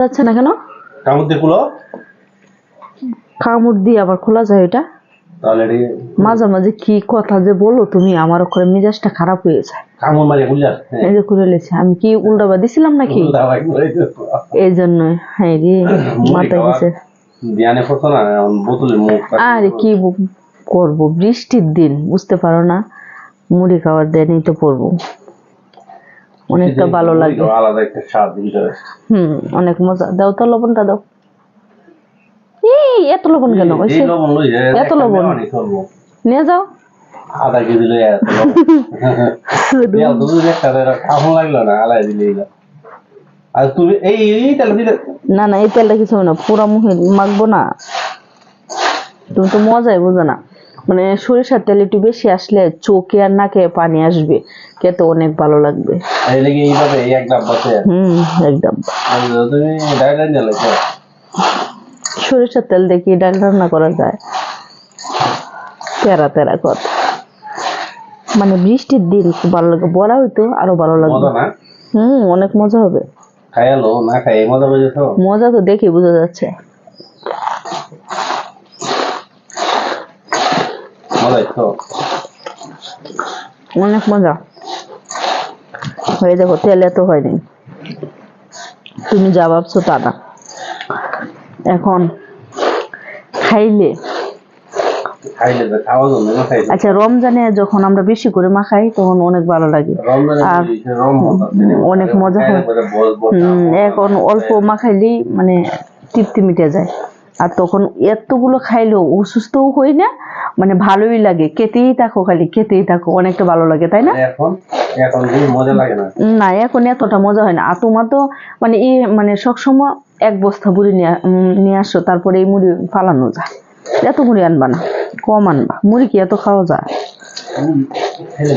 যাচ্ছে না কেন? কামড় দিয়ে খুলো কামড় দিয়ে আবার খোলা যায় এটা? তাহলে মাঝে মাঝে কি কথা যে বলো তুমি আমার ওখানে মেজাজটা খারাপ হয়ে যায়। কামড় মারিয়ে খুলে এই যে করে লেছে আমি কি উল্টাবা দিছিলাম নাকি? এই জন্যই হ্যাঁ রে মাথায় গেছে। ধ্যানে পড়তো না বোতলে মুখ আরে কি করব বৃষ্টির দিন বুঝতে পারো না মুড়ি খাওয়ার দেনই তো পড়ব অনেকটা ভালো লাগে। আলাদা একটা স্বাদ হুম অনেক মজা। দাও তো লবণটা দাও। এই এত লবণ কেন? এত লবণ? নিয়ে যাও। আধা কেজি লই লাগল না আলাই দিলে আর তুমি এই তেল দিলে না না এই তেলটা কিছু না পুরা মুখে মাখবো না। তুমি তো মজাই বোঝো না। মানে সরিষার তেল একটু বেশি আসলে চোখে আর নাকে পানি আসবে খেতে অনেক ভালো লাগবে। হুম একদম সরিষার তেল দেখি ডাল রান্না করা যায়? তেরা তেরা কথা মানে বৃষ্টির দিন খুব ভালো লাগে বড়া হইতো আরও ভালো লাগবে। হুম অনেক মজা হবে। খাইয়ালো না খাই মজা মজা তো দেখে বোঝা যাচ্ছে। মজাই তো অনেক মজা। হয়ে দেখো তেল এত হয়নি। তুমি যা ভাবছ তা না। এখন খাইলে? তো আচ্ছা রমজানে যখন আমরা বেশি করে মাখাই তখন অনেক ভালো লাগে। আর- অনেক মজা হয়। এখন অল্প মাখাইলেই মানে তৃপ্তি মিটে যায়। আর তখন এতগুলো খাইলেও অসুস্থও হই না মানে ভালোই লাগে। খেতেই থাকো খালি খেতেই থাকো অনেকটা ভালো লাগে তাই না? এখন এখন মজা লাগে না। না এখন এতটা মজা হয় না। আর তোমার তো মানে এই মানে সবসময় এক বস্তা মুড়ি নিয়ে নিয়ে আসো তারপরে এই মুড়ি ফালানো যায়। এত মুড়ি আনবা না কম আনবা। মুড়ি কি এত খাওয়া যায়?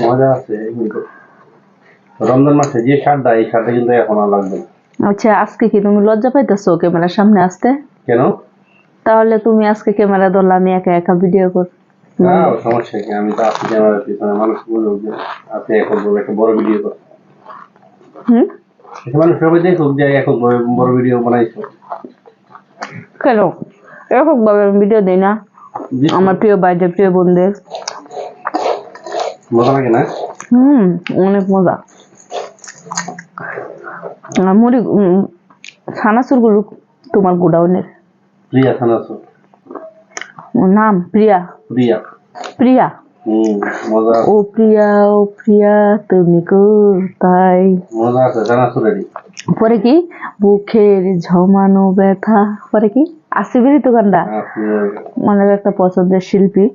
মজা আছে রমজান মাসে যে স্বাদটা এই স্বাদটা কিন্তু এখন আর লাগবে আচ্ছা আজকে কি তুমি লজ্জা পাইতেছো ক্যামেরার সামনে আসতে? কেন? তাহলে তুমি আজকে ক্যামেরা ধরলে আমি একা একা ভিডিও কর সমস্যা কি আমি তো আপনি ক্যামেরার পিছনে মানুষ বলুক যে আপনি এখন একটা বড় ভিডিও করেন হুম? মানুষ সবাই দেখুক যে এখন বড়- বড় ভিডিও বানাইছো। কেন? এরকম ভাবে ভিডিও দিই না আমার প্রিয় বাইরে প্রিয় বোনদের। মজা লাগে না? হুম অনেক মজা। মুড়ি উম, ছানাচুরগুলো তোমার গোডাউনের। প্রিয়া ওর নাম প্রিয়া। প্রিয়া। প্রিয়া। ও প্রিয়া ও প্রিয়া তুমি কোথায়? পরে কি? বুকের ঝমানো ব্যথা। পরে কি? আসিফেরই তো গানটা মানে একটা পছন্দের শিল্পী।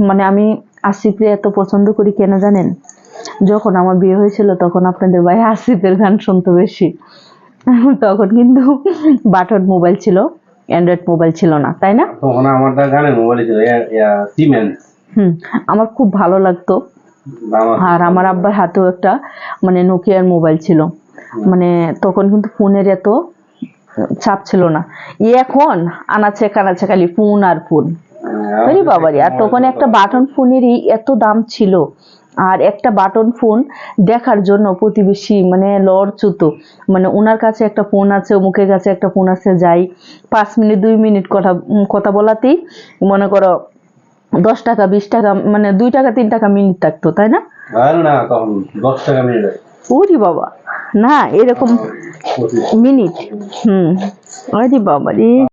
মানে আমি আসিফকে এত পছন্দ করি কেন জানেন? যখন আমার বিয়ে হয়েছিল তখন আপনাদের ভাই আসিফের গান শুনতো বেশি। তখন কিন্তু বাটন মোবাইল ছিল। অ্যান্ড্রয়েড মোবাইল ছিল না তাই না? তখন আমার দা গানের মোবাইল ছিল সিমেন্স হুম আমার খুব ভালো লাগতো। আর আমার আব্বার হাতেও একটা মানে নোকিয়ার মোবাইল ছিল। মানে তখন কিন্তু ফোনের এত চাপ ছিল না। এই এখন আনাচে কানাচে খালি ফোন আর ফোন। আরে বাবারে আর তখন একটা বাটন ফোনেরই এত দাম ছিল। আর একটা বাটন ফোন দেখার জন্য প্রতিবেশী মানে লড়চুতো মানে ওনার কাছে একটা ফোন আছে অমুকের কাছে একটা ফোন আছে যাই। পাঁচ মিনিট দুই মিনিট কথা কথা বলাতেই মনে করো দশ টাকা বিশ টাকা মানে দুই টাকা তিন টাকা মিনিট থাকতো তাই না? না তখন দশ টাকা মিনিট ওরে বাবা! না এরকম মিনিট। হুম। আরে বাবা রে